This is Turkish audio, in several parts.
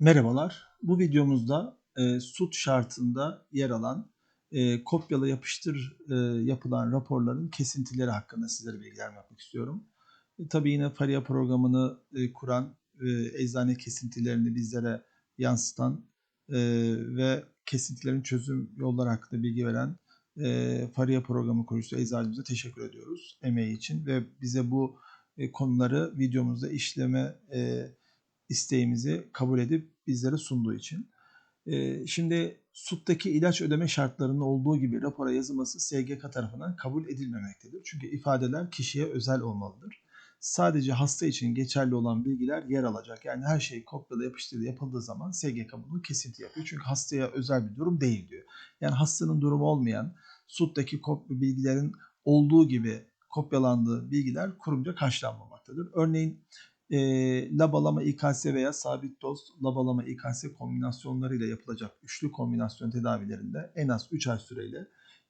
Merhabalar. Bu videomuzda e, SUT şartında yer alan e, kopyala yapıştır e, yapılan raporların kesintileri hakkında sizlere bilgiler yapmak istiyorum. E, tabii yine Faria programını e, kuran, e, eczane kesintilerini bizlere yansıtan e, ve kesintilerin çözüm yolları hakkında bilgi veren e, Faria programı kurucusu eczacımıza teşekkür ediyoruz emeği için ve bize bu e, konuları videomuzda işleme e, isteğimizi kabul edip bizlere sunduğu için. Ee, şimdi SUT'taki ilaç ödeme şartlarının olduğu gibi rapora yazılması SGK tarafından kabul edilmemektedir. Çünkü ifadeler kişiye özel olmalıdır. Sadece hasta için geçerli olan bilgiler yer alacak. Yani her şey kopyala yapıştırdı yapıldığı zaman SGK bunu kesinti yapıyor. Çünkü hastaya özel bir durum değil diyor. Yani hastanın durumu olmayan SUT'taki bilgilerin olduğu gibi kopyalandığı bilgiler kurumca karşılanmamaktadır. Örneğin e, labalama İKS veya sabit doz labalama İKS kombinasyonlarıyla yapılacak üçlü kombinasyon tedavilerinde en az 3 ay süreyle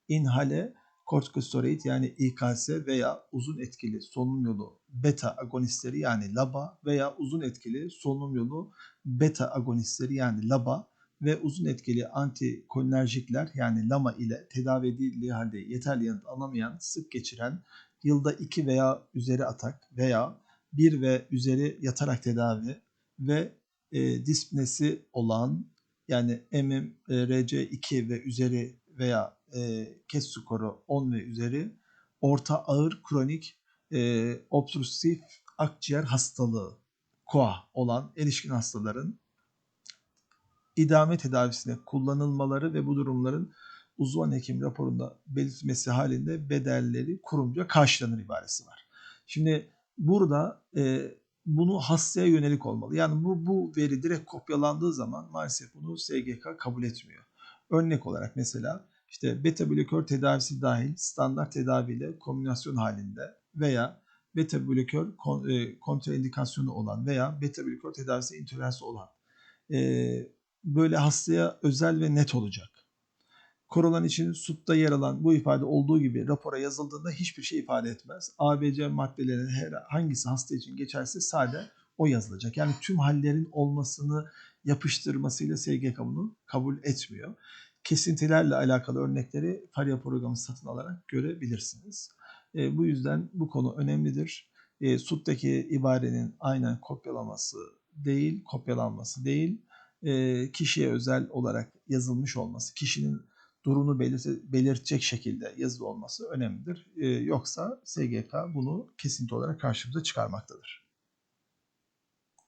inhale kortikosteroid yani İKS veya uzun etkili solunum yolu beta agonistleri yani LABA veya uzun etkili solunum yolu beta agonistleri yani LABA ve uzun etkili antikolinerjikler yani LAMA ile tedavi edildiği halde yeterli yanıt alamayan, sık geçiren, yılda 2 veya üzeri atak veya 1 ve üzeri yatarak tedavi ve e, dispnesi olan yani MMRC2 ve üzeri veya e, KES skoru 10 ve üzeri orta ağır kronik e, obstrusif akciğer hastalığı KOA olan erişkin hastaların idame tedavisine kullanılmaları ve bu durumların uzman hekim raporunda belirtmesi halinde bedelleri kurumca karşılanır ibaresi var. Şimdi burada e, bunu hastaya yönelik olmalı. Yani bu, bu veri direkt kopyalandığı zaman maalesef bunu SGK kabul etmiyor. Örnek olarak mesela işte beta blokör tedavisi dahil standart tedaviyle kombinasyon halinde veya beta blokör kon, e, kontraindikasyonu olan veya beta blokör tedavisi intoleransı olan e, böyle hastaya özel ve net olacak. Korolan için SUT'ta yer alan bu ifade olduğu gibi rapora yazıldığında hiçbir şey ifade etmez. ABC maddelerinin her hangisi hasta için geçerse sade o yazılacak. Yani tüm hallerin olmasını yapıştırmasıyla SGK bunu kabul etmiyor. Kesintilerle alakalı örnekleri Faria programı satın alarak görebilirsiniz. E, bu yüzden bu konu önemlidir. E, SUT'taki ibarenin aynen kopyalaması değil, kopyalanması değil, e, kişiye özel olarak yazılmış olması, kişinin durumunu belirtecek şekilde yazılı olması önemlidir. Ee, yoksa SGK bunu kesinti olarak karşımıza çıkarmaktadır.